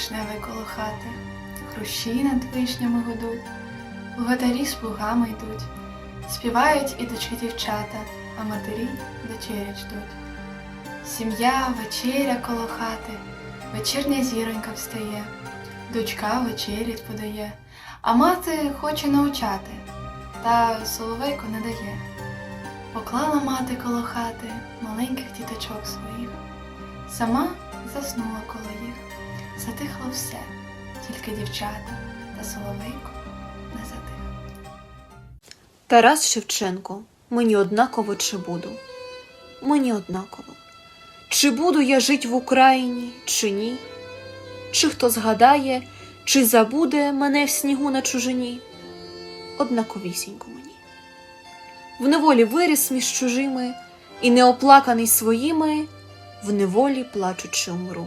вишневий коло хати, хрущі над вишнями гудуть, Богатарі з плугами йдуть, співають і дочки дівчата, а матері вечерять ждуть. Сім'я, вечеря коло хати, вечірня зіронька встає, дочка вечерять подає, а мати хоче навчати, та соловейко не дає. Поклала мати коло хати маленьких діточок своїх, сама заснула коло їх, затихло все, тільки дівчата та соловейко не затих. Тарас Шевченко, мені однаково чи буду. Мені однаково. Чи буду я жить в Україні, чи ні? Чи хто згадає, чи забуде мене в снігу на чужині? Однаковісінько мені. В неволі виріс між чужими, і неоплаканий своїми, в неволі плачучи умру.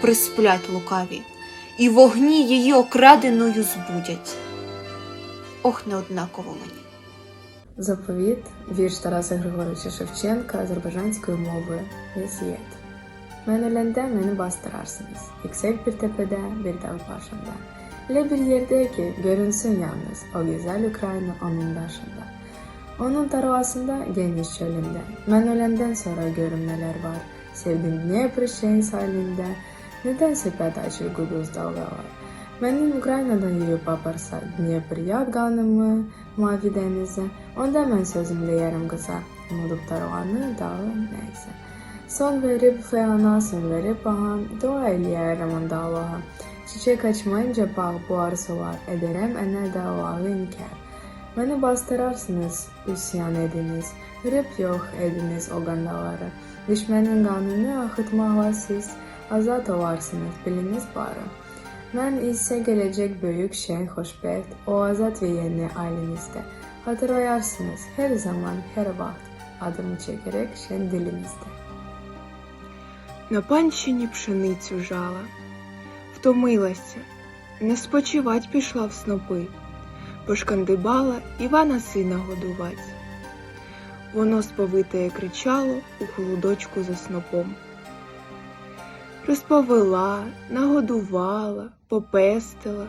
присплять лукаві, і вогні її окраденою збудять. Ох, не однаково мені. Заповіт, вірш Тараса Григоровича Шевченка азербайджанською мовою Весієт. Мен ölende beni bastırarsınız. Yüksek bir tepede, bir dağ başında. Öyle bir yerde ki görünsün yalnız o güzel Ukrayna onun başında. Onun tarlasında geniş çölünde. Ben ölenden sonra görüm neler var. Sevdim Dnepr şehir halinde. Nedense paydaşır Google dalgalar. Mənim Ukraynadan yeyib aparsa, Dnepryad qanımı, Mavi dənizi, onda mən sözüm deyərəm qıza, unudub darğanı, dağı, nəysə. Son verib xəyana, son verib baham, dua eləyərəm onda Allaha. Çiçək açmayınca bağ bu arzular, edərəm ənə davağı inkar. Məni bastırarsınız, üsyan ediniz, rip yox ediniz o qandaları. Düşmənin qanını axıtmaqla siz, Ben ise gelecek büyük şey hoşbeht, o azat ve yeni ailenizde. Hatırlayarsınız her zaman, her vakit adımı çekerek şen dilinizde. На панщині пшеницю жала, втомилася, не спочивать пішла в снопи, пошкандибала Івана сина годувать. Воно сповитає кричало у холодочку за снопом. Розповела, нагодувала, попестила,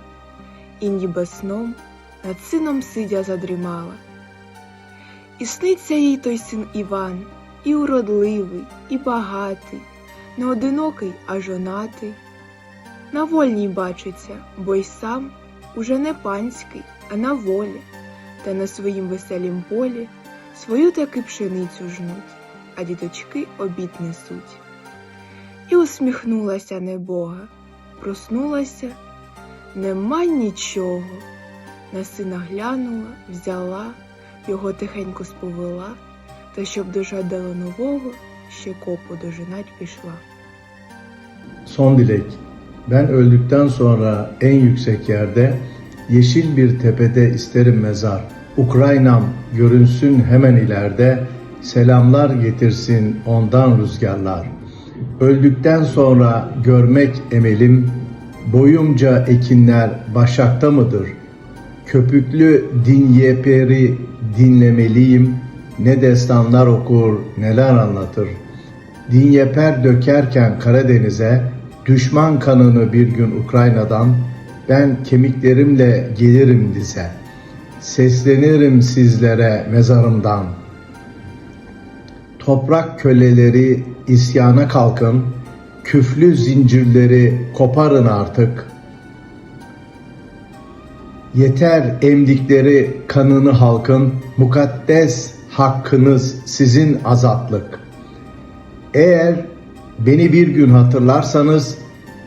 і ніби сном над сином сидя задрімала. І сниться їй той син Іван, і уродливий, і багатий, не одинокий, а жонатий. На вольній бачиться, бо й сам уже не панський, а на волі, та на своїм веселім полі свою таки пшеницю жнуть, а діточки обід несуть. І усміхнулася небога, проснулася, нема нічого. На сина глянула, взяла, його tихенько сповела, та щоб дожадало нового, ще копу дожинать пішла. Son dilek. Ben öldükten sonra en yüksek yerde, yeşil bir tepede isterim mezar. Ukraynam görünsün hemen ileride, selamlar getirsin ondan rüzgarlar. Öldükten sonra görmek emelim, boyumca ekinler başakta mıdır? Köpüklü din yeperi dinlemeliyim, ne destanlar okur, neler anlatır. Dinyeper dökerken Karadeniz'e, düşman kanını bir gün Ukrayna'dan, ben kemiklerimle gelirim dize. Seslenirim sizlere mezarımdan. Toprak köleleri isyana kalkın, küflü zincirleri koparın artık. Yeter emdikleri kanını halkın, mukaddes hakkınız sizin azatlık. Eğer beni bir gün hatırlarsanız,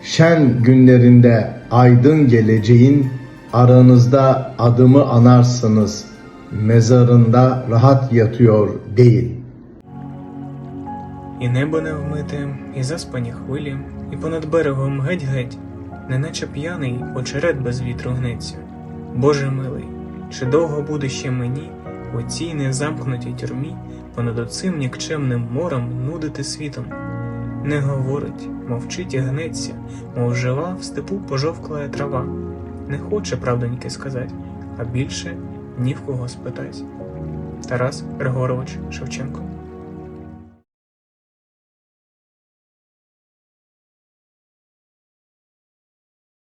şen günlerinde aydın geleceğin aranızda adımı anarsınız. Mezarında rahat yatıyor değil. І небо не вмите, і заспані хвилі, і понад берегом геть-геть. неначе п'яний очерет без вітру гнеться. Боже милий, чи довго буде ще мені у цій незамкнутій тюрмі понад оцим нікчемним морем нудити світом? Не говорить, мовчить і гнеться, мов жива в степу пожовклая трава. Не хоче правдоньки сказать, а більше ні в кого спитать. Тарас Григорович Шевченко